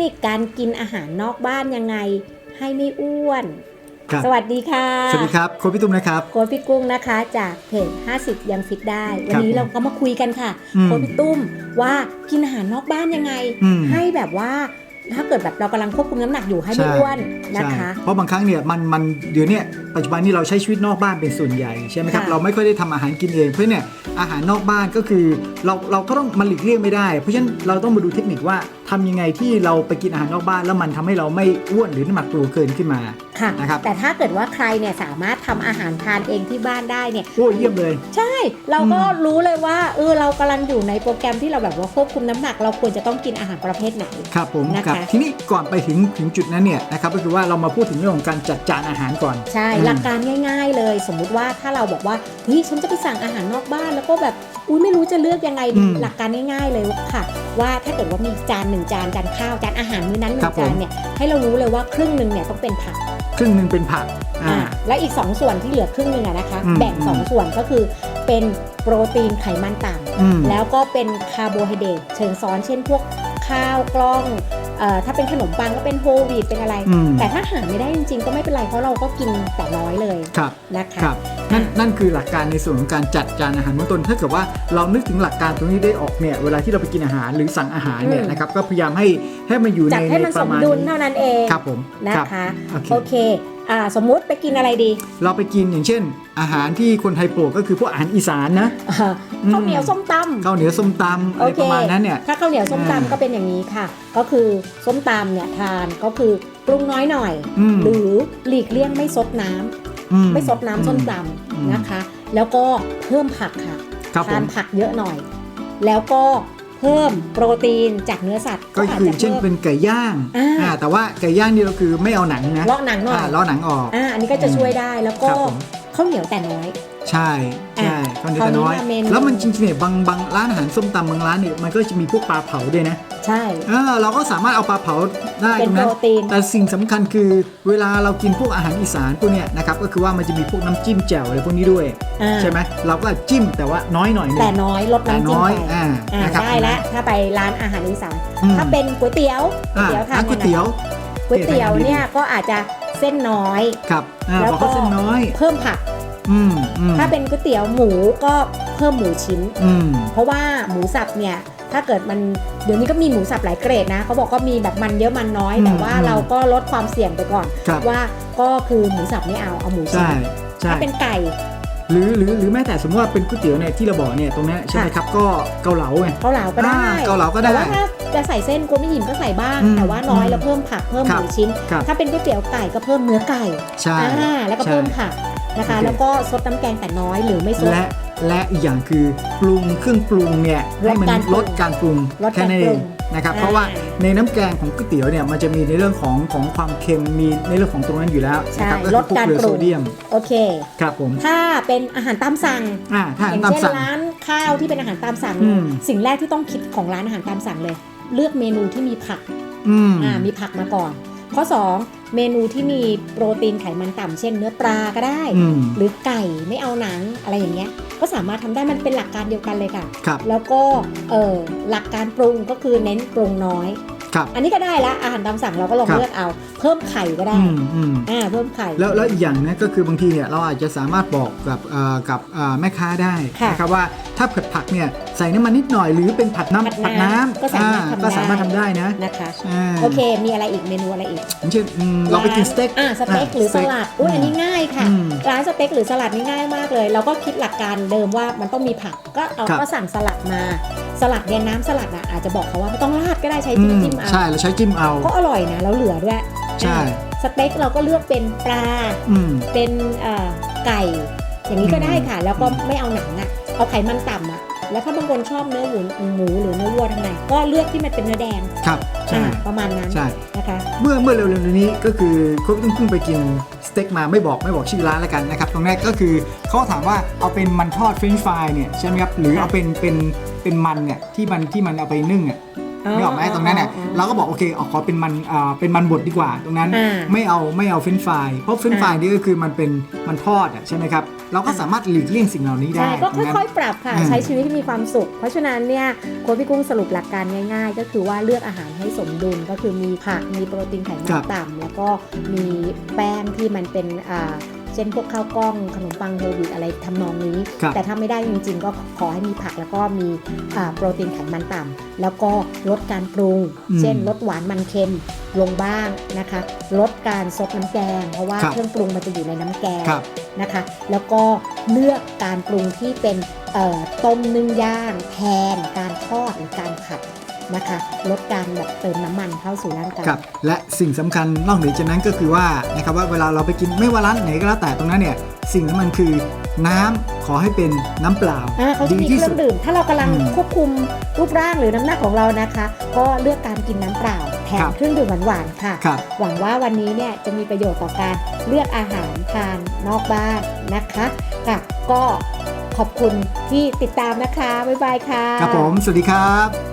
นิคการกินอาหารนอกบ้านยังไง ให้ไม่อ้วน ครับ สวัสดีค่ะ สวัสดีครับโค้ชพี่ตุ้มนะครับ โค้ชพี่กุ้งนะคะจากเพจ 50 ยังฟิตได้ วันนี้ครับเราก็มาคุยกันค่ะ อืมโค้ชพี่ตุ้มว่ากินอาหารนอกบ้านยังไง อืม ให้แบบว่าถ้าเกิดแบบเรากำลังควบคุมน้ำหนักอยู่ให้ไม่ใช่อ้วนนะคะ ใช่เพราะบางครั้งเนี่ยมันมันเดี๋ยวเนี้ปัจจุบันนี้เราใช้ชีวิตนอกบ้านเป็นส่วนใหญ่ใช่ไหมครับค่ะเราไม่ค่อยได้ทำอาหารกินเองเพราะเนี่ยอาหารนอกบ้านก็คือเราเราก็ต้องมันหลีกเลี่ยงไม่ได้ เพราะฉะนั้นเราต้องมาดูเทคนิคว่าทำยังไงที่เราไปกินอาหารนอกบ้าน แล้วมันทำให้เราไม่อ้วนหรือน้ำหนักตัวเกินขึ้นมาค่ะนะครับแต่ถ้าเกิดว่าใครเนี่ยสามารถทำอาหารทานเองที่บ้านได้เนี่ยโอ้เยี่ยมเลย ใช่ เราก็อืมรู้เลยว่าเออเรากำลังอยู่ในโปรแกรมที่เราแบบว่าควบคุมน้ำหนัก เราควรจะต้องกินอาหารประเภทไหนครับผมนะคะครับทีนี้ก่อนไปถึงถึงจุดนั้นเนี่ยนะครับก็คือว่าเรามาพูดถึงเรื่องของการจัดจานอาหารก่อนใช่อืมหลักการง่าย ๆ เลย สมมุติว่าถ้าเราบอกว่าเฮ้ยฉันจะไปสั่งอาหารนอกบ้านแล้วก็แบบ อุ้ยไม่รู้จะเลือกยังไงดีอืมหลักการง่ายๆเลยค่ะ ว่าถ้าเกิดว่ามีจานหนึ่งจานจานข้าวจานอาหารมื้อนั้นหนึ่ครับงผมจานเนี่ยให้เรารู้เลยว่าครึ่งหนึ่งเนี่ยต้องเป็นผัก ครึ่งหนึ่งเป็นผักอ่าอ่าและอีก 2 ส่วนที่เหลือครึ่งหนึ่งอะนะคะอืมแบ่ง 2 ส่วนก็คือเป็นโปรตีนไขมันต่ำอืมแล้วก็เป็นคาร์โบไฮเดรตเชิงซ้อนเช่นพวกข้าวกล้องเอ่อ ถ้าเป็นขนมปังก็เป็นโฮลวีตเป็นอะไรอืมแต่ถ้าหาไม่ได้จริงๆ ก็ไม่เป็นไรเพราะเราก็กินแต่น้อยเลยครับนะคะครับนั่นนั่นคือหลักการในส่วนของการจัดจานอาหารมื้อต้นถ้าเกิดว่าเรานึกถึงหลักการตรงนี้ได้ออกเนี่ยเวลาที่เราไปกินอาหารหรือสั่งอาหารเนี่ยอืมนะครับก็พยายามให้ให้มันอยู่ในจัดให้มันปสระมมาณดุลนี้เท่านั้นเองครับผมนะครับคะโอเคโอเคอ่าสมมุติไปกินอะไรดีเราไปกินอย่างเช่น อาหารที่คนไทยโปรดก็คือพวกอาหารอีสานนะอ่าอืมข้าวเหนียวส้มตำ ข้าวเหนียวส้มตำอะไรประมาณนั้นเนี่ย ถ้าข้าวเหนียวส้มอ่าตำก็เป็นอย่างนี้ค่ะ ก็คือส้มตำเนี่ยทานก็คือปรุงน้อยหน่อย อืม หรือหลีกเลี่ยงไม่ซดน้ำอืไม่ซดน้ำส้มตอืมำนะคะ แล้วก็เพิ่มผักค่ะครับผทานมผักเยอะหน่อย แล้วก็เพิ่มโปรตีนจากเนื้อสัตว์ก็อาจคือจะเช่นเพิ่ม เป็นไก่ย่างอ่า อ่าแต่ว่าไก่ย่างนี่เราคือไม่เอาหนังนะเลาะหนังหน่อยอ่าเลาะหนังออก อ่าอันนี้ก็จะช่วยได้แล้วก็ครับผม ข้าวเหนียวแต่น้อย ใช่ใช่อะข้าวเหนียวแต่น้อยคราวนี้มาเมนูแล้วมันจริงๆเนี่ยบางบางร้านอาหารส้มตำบางร้านเนี่ยมันก็จะมีพวกปลาเผาด้วยนะ ใช่เออเราก็สามารถเอาปลาเผาได้เป็นตรงโปนั้นรตีนแต่สิ่งสำคัญคือเวลาเรากินพวกอาหารอีสานพวกเนี้ยนะครับก็คือว่ามันจะมีพวกน้ำจิ้มแจ่วอะไรพวกนี้ด้วยอ่าใช่ไหมเราก็จิ้มแต่ว่าน้อยหน่อยหนึแต่งน้อยลดแต่น้ำจิ้มน้อยไปอ่าอ่านะครับได้แล้วถ้าไปร้านอาหารอีสานอืมถ้าเป็นก๋วยเตี๋ยวก๋วยอ่าเตี๋ยวทาร้านนก๋วยยังไงเตี๋ยวก๋วยเตี๋ยวเนี่ยก็อาจจะเส้นน้อยครับอ่าแล้วพอก็เขาเส้นน้อย เพิ่มผัก อืมอืมถ้าเป็นก๋วยเตี๋ยวหมูก็เพิ่มหมูชิ้น อืมเพราะว่าหมูสับเนี่ยถ้าเกิดมันเดี๋ยวนี้ก็มีหมูสับหลายเกรดนะเขาบอกก็มีแบบมันเยอะมันน้อยอืมแต่ว่าอืมเราก็ลดความเสี่ยงไปก่อน ครับว่าก็คือหมูสับไม่เอาเอาหมูชิ้ใช่นใช่ถ้าเป็นไก่ หรือหรือหรือแม้แต่สมมติว่าเป็นก๋วยเตี๋ยวเนี่ยที่เราบอกเนี่ยตรงเนี้ยใช่ไหมครับก็เกาเหลาไง เกาเหลาก็ได้อ่าเกาเหลาก็ได้แต่ว่าถ้าจะใส่เส้นกูไม่หยิมก็ใส่บ้าง อืมแต่ว่าน้อยอืมแล้วเพิ่มผักเพิ่มคหรับมูชิ้น ครับ ถ้าเป็นก๋วยเตี๋ยวไก่ก็เพิ่มเนื้อไก่ใช่ อ่าแล้วก็ใช่ เพิ่มผัก นะคะโอเคแล้วก็ซดน้ำแกงแต่น้อยหรือไม่ซด และและอีกอย่างคือปรุงเครื่องปรุงเนี่ยลดให้มันการปรุงลดการปรุงลดแค่การนั้นปเอรุงงนะครับอ่าเพราะว่าในน้ำแกงของก๋วยเตี๋ยวเนี่ยมันจะมีในเรื่องของของความเค็มมีในเรื่องของตรงนั้นอยู่แล้วนะครับใช่ก็คือลดการพวเกลือปรุงโซเดียมโอเคครับผมถ้าเป็นอาหารตามสั่งอ่าถ้าอย่างตามเช่นสั่งร้านข้าวที่เป็นอาหารตามสั่งอืมสิ่งแรกที่ต้องคิดของร้านอาหารตามสั่งเลย เลือกเมนูที่มีผักอืมอ่ามีผักมาก่อนข้อ 2เมนูที่มีโปรตีนไขมันต่ำเช่นเนื้อปลาก็ได้อืมหรือไก่ไม่เอาหนังอะไรอย่างเงี้ย ก็สามารถทำได้มันเป็นหลักการเดียวกันเลยค่ะครับแล้วก็เออหลักการปรุงก็คือเน้นปรุงน้อย ครับอันนี้ก็ได้ละอาหารตามสั่งเราก็ลองครับเลือกเอา เพิ่มไข่ก็ได้อืมอืมอ่าเพิ่มไข่แล้วแล้วอีกอย่างนะก็คือบางทีเนี่ยเราอาจจะสามารถบอกกับเอ่อกับเอ่อแม่ค้าได้ค่ะนะครับว่าถ้าผัดผักเนี่ยใส่น้ำมันนิดหน่อยหรือเป็นผัดน้ำผัผัดดน้ำน้ำก็สามารถอ่ทำได้ก็สามารถทำได้นะนะคะอ่าโอเคมีอะไรอีกเมนูอะไรอีกอย่างเช่นอืมเราไปกินสเต็กอ่าสเต็กหรือสลัดอุ้ยอันนี้ง่ายค่ะอืมร้านสเต็กหรือสลัดนี่ง่ายมากเลย เราก็คิดหลักการเดิมว่ามันต้องมีผักก็เอาครับก็สั่งสลัดมา สลัดเนี่ยน้ำสลัดอะอาจจะบอกเขาว่าไม่ต้องราดก็ได้ใช้อืจิ้มมจิ้มเอาใช่เราใช้จิ้มเอา ก็อร่อยนะแล้วเหลือด้วยใช่อ่าสเต็กเราก็เลือกเป็นปลา อืม เป็นเอ่อไก่ อย่างนี้ก็อืมได้ค่ะ แล้วก็ไม่เอาหนังอะ เอาไขมันต่ำอะ แล้วถ้าบางคนชอบเนื้อหมูหมูหรือเนื้อวัวทำไงก็เลือกที่มันเป็นเนื้อแดงครับใช่อ่าประมาณนั้นใช่ นะคะ เมื่อเมื่อเร็วๆนี้ก็คือเขาเพิ่งเพิ่งไปกินสเต็กมาไม่บอกไม่บอกชื่อร้านแล้วกันนะครับตรงแรกก็คือเขาถามว่าเอาเป็นมันทอดเฟรนช์ฟรายเนี่ยใช่ไหมครับหรือเอาเป็นเป็นเป็นมันเนี่ยที่มันที่มันเอาไปนึ่งอะอ๋อ นึกออกไหมตรงนั้นเนี่ยอ๋ออ๋อเราก็บอกโอเคเอาขอเป็นมันอ่าเป็นมันบดดีกว่า ตรงนั้นอ่าไม่เอาไม่เอาเฟรนช์ฟรายเพราะเฟรนช์ฟรายนี่ก็คือมันเป็นมันทอดอะใช่ไหมครับเราก็สามารถหลีกเลี่ยงสิ่งเหล่านี้ได้ใช่ก็ตรงนั้น ค่อยๆ ปรับค่ะ อืม ใช้ชีวิตให้มีความสุข เพราะฉะนั้นเนี่ยโค้ชพี่กุ้งสรุปหลักการง่าย ๆ ก็คือว่าเลือกอาหารให้สมดุลก็คือมีผักมีโปรตีนไขมันต่ำแล้วก็มีแป้งที่มันเป็นอ่า เช่นพวกข้าวกล้องขนมปังโฮลวีตอะไรทำนองนี้ ครับ แต่ถ้าไม่ได้จริง ๆ ก็ขอให้มีผักแล้วก็มีอ่าโปรตีนไขมันต่ำแล้วก็ลดการปรุง อืมเช่นลดหวานมันเค็มลงบ้างนะคะ ลดการซดน้ำแกง เพราะว่าครับ เครื่องปรุงมันจะอยู่ในน้ำแกง ครับ นะคะแล้วก็เลือกการปรุงที่เป็นเอ่อต้มนึ่งย่างแทนการทอดหรือการผัด นะคะลดการแบบเติมน้ำมันเข้าสู่ร่างกายครับและสิ่งสำคัญนอกเหนือจากนั้นก็คือว่านะครับว่าเวลาเราไปกินไม่ว่าร้านไหนก็แล้วแต่ตรงนั้นเนี่ยสิ่งที่มันคือน้ำขอให้เป็นน้ำเปล่าอ่าเขาจะดีมีที่เครื่สุอดงดื่มถ้าเรากำลังอืมควบคุมรูปร่างหรือน้ำหนักของเรานะคะ ก็เลือกการกินน้ำเปล่าแทคนรับเครื่องดื่มหวานๆค่ะครับหวังว่าวันนี้เนี่ยจะมีประโยชน์ต่อการเลือกอาหารทานนอกบ้านนะคะค่ะก็ขอบคุณที่ติดตามนะคะ บ๊ายบายค่ะ ครับผม สวัสดีครับ